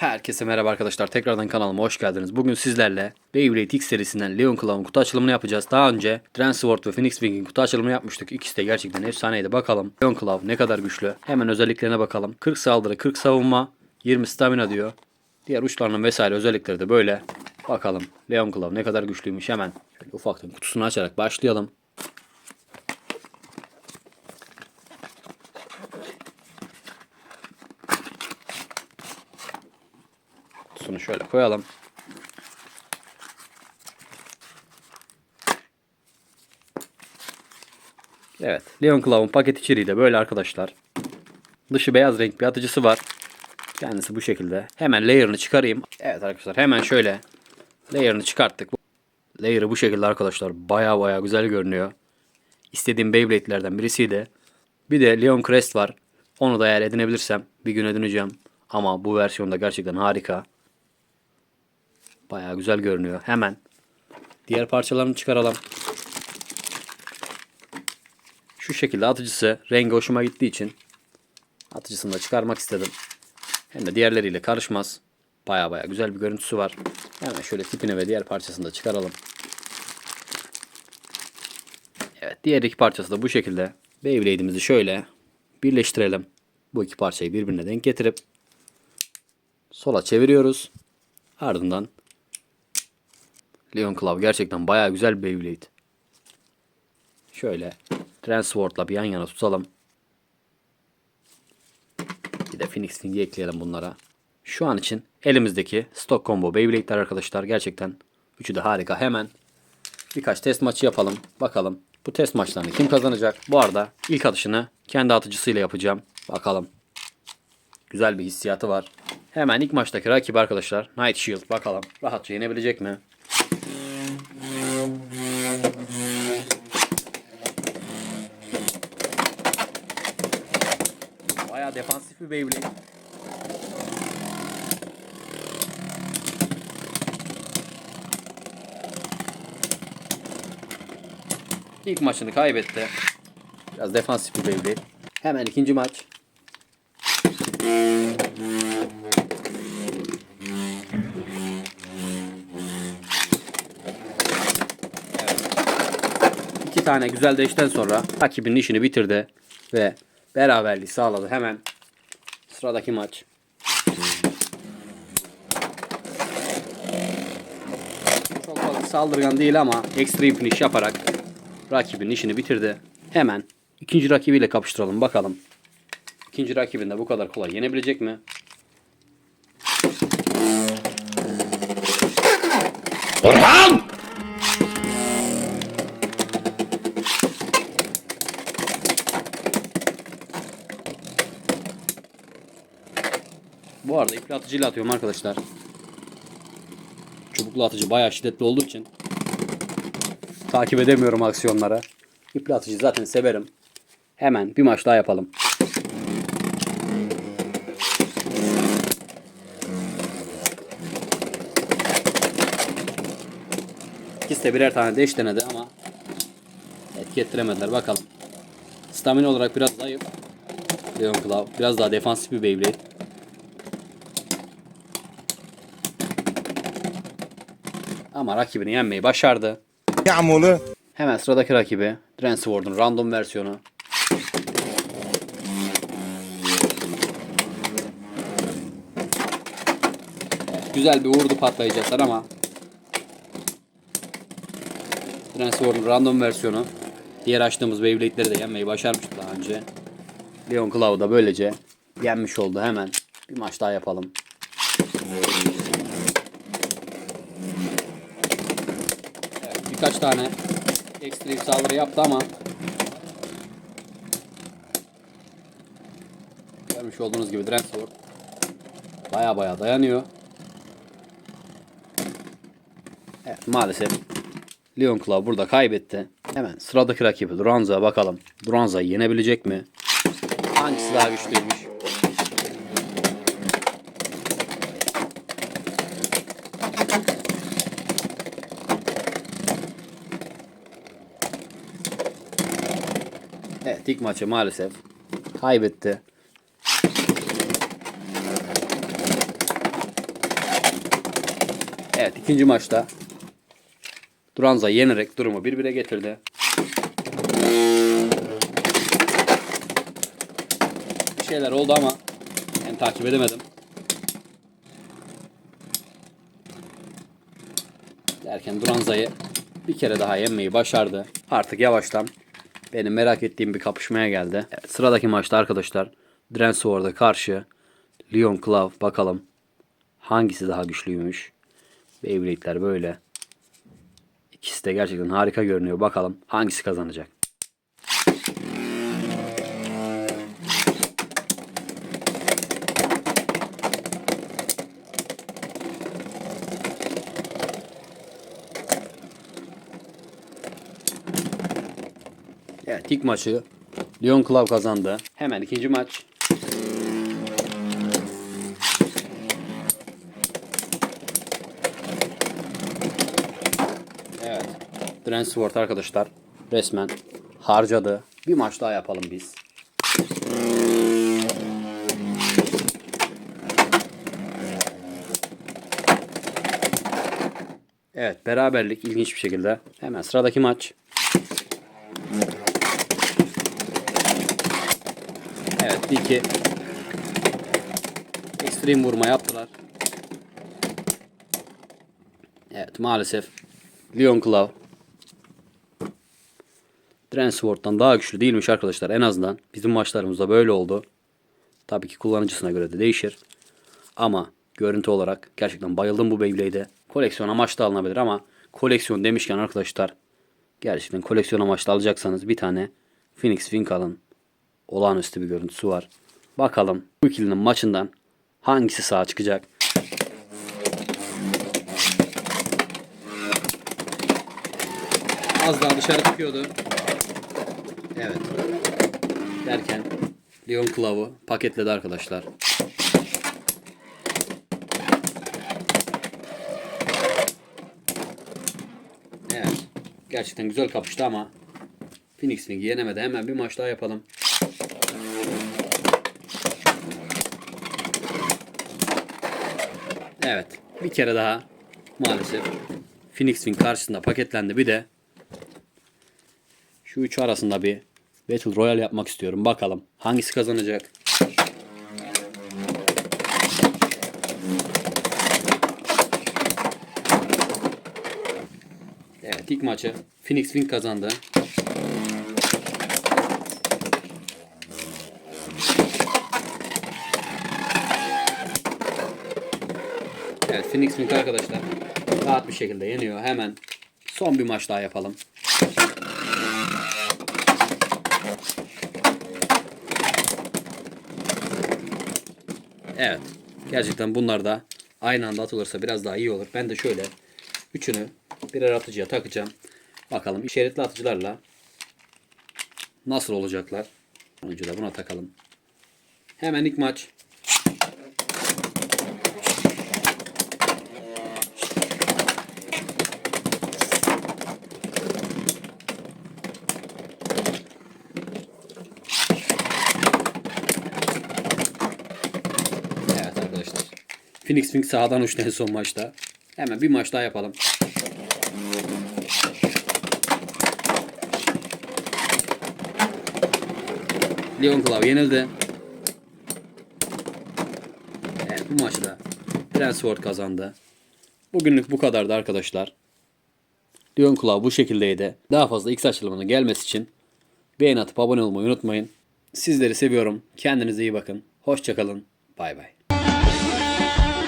Herkese merhaba arkadaşlar. Tekrardan kanalıma hoş geldiniz. Bugün sizlerle Beyblade X serisinden Leon Clown kutu açılımını yapacağız. Daha önce Transword ve Phoenix Wing'in kutu açılımını yapmıştık. İkisi de gerçekten efsaneydi. Bakalım Leon Clown ne kadar güçlü. Hemen özelliklerine bakalım. 40 saldırı, 40 savunma, 20 stamina diyor. Diğer uçlarının vesaire özellikleri de böyle. Bakalım Leon Clown ne kadar güçlüymüş hemen. Şöyle ufaktan kutusunu açarak başlayalım. Kutusunu şöyle koyalım. Evet. Leon Clown paket içeriği de böyle arkadaşlar. Dışı beyaz renk bir atıcısı var. Kendisi bu şekilde. Hemen layer'ını çıkarayım. Evet arkadaşlar hemen şöyle layer'ını çıkarttık. Layer'ı bu şekilde arkadaşlar. Baya baya güzel görünüyor. İstediğim Beyblade'lerden birisiydi. Bir de Leon Crest var. Onu da eğer edinebilirsem bir gün edineceğim. Ama bu versiyonda gerçekten harika. Baya güzel görünüyor. Hemen diğer parçalarını çıkaralım. Şu şekilde atıcısı rengi hoşuma gittiği için atıcısını da çıkarmak istedim. Hem de diğerleriyle karışmaz. Baya baya güzel bir görüntüsü var. Hemen şöyle tipini ve diğer parçasını da çıkaralım. Evet diğer iki parçası da bu şekilde. Beyblade'imizi şöyle birleştirelim. Bu iki parçayı birbirine denk getirip sola çeviriyoruz. Ardından Leon Claw gerçekten baya güzel Beyblade. Şöyle Transword'la bir yan yana tutalım. Bir de Phoenix Wing'i ekleyelim bunlara. Şu an için elimizdeki stock combo Beyblade'ler arkadaşlar gerçekten üçü de harika. Hemen birkaç test maçı yapalım. Bakalım bu test maçlarını kim kazanacak? Bu arada ilk atışını kendi atıcısıyla yapacağım. Bakalım. Güzel bir hissiyatı var. Hemen ilk maçtaki rakibi arkadaşlar Night Shield bakalım rahatça yenebilecek mi? Bayağı defansif bir Beyblade. İlk maçını kaybetti. Biraz defansif bir Beyblade. Hemen ikinci maç. İki tane güzel deşten sonra rakibinin işini bitirdi ve beraberliği sağladı. Hemen sıradaki maç. Çok fazla saldırgan değil ama extreme finish yaparak rakibinin işini bitirdi. Hemen ikinci rakibiyle kapıştıralım bakalım. İkinci rakibinde bu kadar kolay yenebilecek mi? Orhan! Bu arada ipli atıcıyla atıyorum arkadaşlar. Çubuklu atıcı bayağı şiddetli olduğu için takip edemiyorum aksiyonlara. İpli atıcı zaten severim. Hemen bir maç daha yapalım. İkisi de birer tane deş denedi ama etki ettiremediler. Bakalım. Stamina olarak biraz zayıf. Leon Claw. Biraz daha defansif bir Beyblade. Ama rakibini yenmeyi başardı. Yağmurlu. Hemen sıradaki rakibi. Drensword'un random versiyonu. Güzel bir vurdu patlayacaklar ama. Drensword'un random versiyonu. Diğer açtığımız Beyblade'leri de yenmeyi başarmıştı daha önce. Leon Cloud'a böylece yenmiş oldu hemen. Bir maç daha yapalım. Tane ekstrem saldırı yaptı ama görmüş olduğunuz gibi Dragsword baya baya dayanıyor. Evet maalesef Leon Claw burada kaybetti. Hemen sıradaki rakibi Duranza'ya bakalım. Duranza'yı yenebilecek mi? Hangisi daha güçlüymüş? İlk maçı maalesef kaybetti. Evet ikinci maçta Duranza yenerek durumu 1-1'e getirdi. Bir şeyler oldu ama ben takip edemedim. Derken Duranza'yı bir kere daha yenmeyi başardı. Artık yavaştan benim merak ettiğim bir kapışmaya geldi. Evet, sıradaki maçta arkadaşlar Drensward'a karşı Leon Claw bakalım hangisi daha güçlüymüş. Beyblade'ler böyle. İkisi de gerçekten harika görünüyor. Bakalım hangisi kazanacak. Evet ilk maçı Leon Claw kazandı. Hemen ikinci maç. Evet. Dransword arkadaşlar resmen harcadı. Bir maç daha yapalım biz. Evet beraberlik ilginç bir şekilde. Hemen sıradaki maç. Evet bir iki extreme vurma yaptılar. Evet maalesef Leon Claw Dransword'dan daha güçlü değilmiş arkadaşlar en azından. Bizim maçlarımızda böyle oldu. Tabii ki kullanıcısına göre de değişir. Ama görüntü olarak gerçekten bayıldım bu Beyblade'e. Koleksiyon amaçlı alınabilir ama koleksiyon demişken arkadaşlar gerçekten koleksiyon amaçlı alacaksanız bir tane Phoenix Wing alın. Olağanüstü bir görüntüsü var. Bakalım bu ikilinin maçından hangisi sağ çıkacak? Az daha dışarı çıkıyordu. Evet. Derken Leon Claw'u paketledi arkadaşlar. Evet. Gerçekten güzel kapıştı ama Phoenix Wing'i yenemedi. Hemen bir maç daha yapalım. Evet. Bir kere daha maalesef Phoenix Wing karşısında paketlendi. Bir de şu üç arasında bir Battle Royale yapmak istiyorum. Bakalım hangisi kazanacak? Evet ilk maçı Phoenix Wing kazandı. Phoenix Wing arkadaşlar rahat bir şekilde yeniyor. Hemen son bir maç daha yapalım. Evet. Gerçekten bunlar da aynı anda atılırsa biraz daha iyi olur. Ben de şöyle üçünü birer atıcıya takacağım. Bakalım şeritli atıcılarla nasıl olacaklar. Önce de buna takalım. Hemen ilk maç. Evet arkadaşlar. Phoenix Wing sağdan uçtu en son maçta. Hemen bir maç daha yapalım. Leon Claw yenildi. Evet bu maçta Ward kazandı. Bugünlük bu kadardı arkadaşlar. Leon Claw bu şekildeydi. Daha fazla X açılımının gelmesi için beğen atıp abone olmayı unutmayın. Sizleri seviyorum. Kendinize iyi bakın. Hoşçakalın. Bay bay.